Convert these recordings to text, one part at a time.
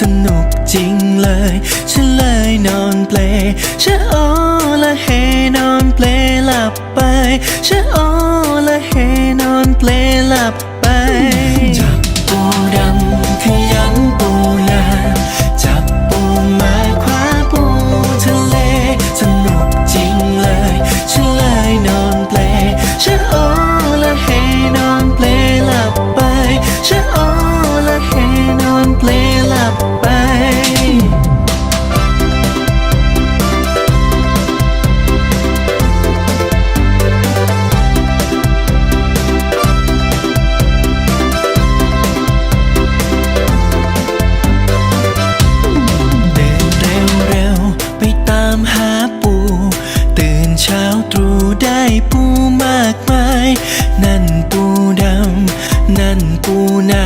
สนุกจริงเลย ฉันเลยนอนเปลฉันโอละเฮนอนเปลหลับไปฉันโอละเฮนอนเปลหลับไปจับตัวดำขยัน ตรูได้ปูมากมาย นั่นปูดำ นั่นปูนา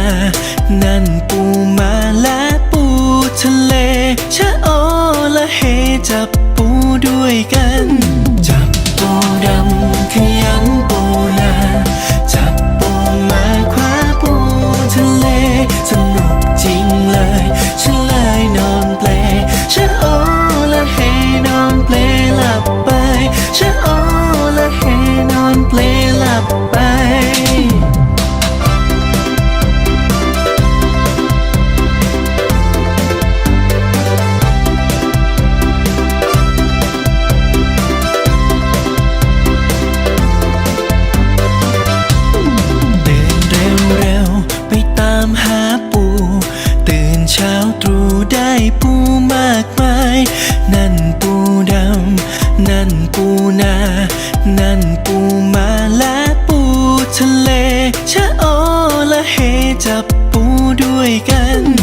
นั่นปูมาและปูทะเล ชะโอละเฮจับปูด้วยกัน จับปูดำขยันปู ปูนา นั่นปูมาและปูทะเล ชะโอละเฮจับปูด้วยกัน